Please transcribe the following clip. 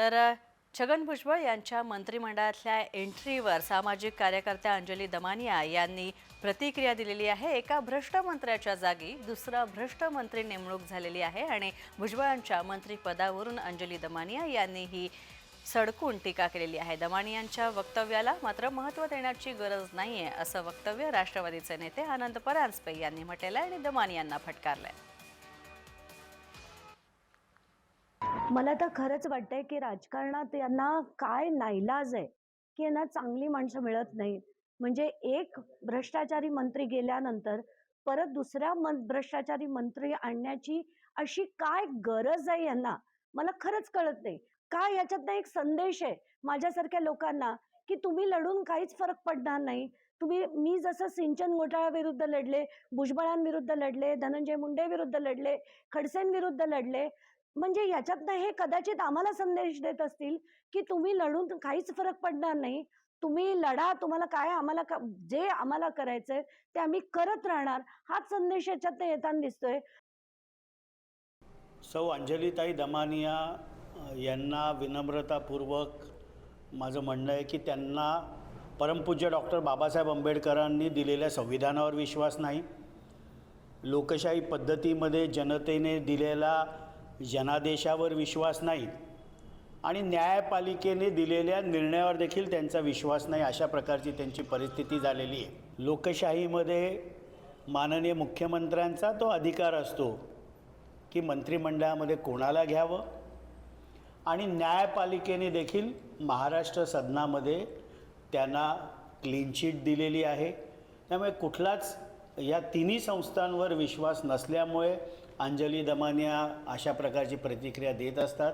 तर छगन भुजबळ यांच्या मंत्रिमंडळातल्या एंट्रीवर सामाजिक कार्यकर्त्या अंजली दमानिया यांनी प्रतिक्रिया दिलेली आहे. एका भ्रष्ट मंत्र्याच्या जागी दुसरा भ्रष्ट मंत्री नेमणूक झालेली आहे आणि भुजबळांच्या मंत्रिपदावरून अंजली दमानिया यांनी ही सडकून टीका केलेली आहे. दमानियांच्या वक्तव्याला मात्र महत्त्व देण्याची गरज नाही आहे असं वक्तव्य राष्ट्रवादीचे नेते आनंद परांजपे यांनी म्हटलेलं आहे आणि दमानियांना आहे मला तर खरंच वाटतंय की राजकारणात यांना काय नाईलाज आहे की यांना चांगली माणसं मिळत नाहीत. म्हणजे एक भ्रष्टाचारी मंत्री गेल्यानंतर परत दुसऱ्या मन भ्रष्टाचारी मंत्री आणण्याची अशी काय गरज आहे यांना? मला खरंच कळत नाही. काय याच्यातनं एक संदेश आहे माझ्यासारख्या लोकांना की तुम्ही लढून काहीच फरक पडणार नाही. तुम्ही मी जसं सिंचन घोटाळ्याविरुद्ध लढले भुजबळांविरुद्ध लढले धनंजय मुंडे विरुद्ध लढले खडसेंविरुद्ध लढले म्हणजे याच्यातनं हे कदाचित आम्हाला संदेश देत असतील की तुम्ही लढून काहीच फरक पडणार नाही. तुम्ही लढा तुम्हाला काय आम्हाला का- जे आम्हाला करायचंय ते आम्ही करत राहणार हाच संदेश याच्यातनं येताना दिसतोय. सौ अंजलीताई दमानिया यांना विनम्रतापूर्वक माझं म्हणणं आहे की त्यांना परमपूज्य डॉक्टर बाबासाहेब आंबेडकरांनी दिलेल्या संविधानावर विश्वास नाही. लोकशाही पद्धतीमध्ये जनतेने दिलेला जनादेशावर विश्वास नाही आणि न्यायपालिकेने दिलेल्या निर्णयावर देखील त्यांचा विश्वास नाही अशा प्रकारची त्यांची परिस्थिती झालेली आहे. लोकशाहीमध्ये माननीय मुख्यमंत्र्यांचा तो अधिकार असतो की मंत्रिमंडळामध्ये कोणाला घ्यावं आणि न्यायपालिकेने देखील महाराष्ट्र सदनामध्ये त्यांना क्लीन चिट दिलेली आहे. त्यामुळे कुठलाच या तिन्ही संस्थांवर विश्वास नसल्यामुळे अंजली दमानिया अशा प्रकारची प्रतिक्रिया देत असतात.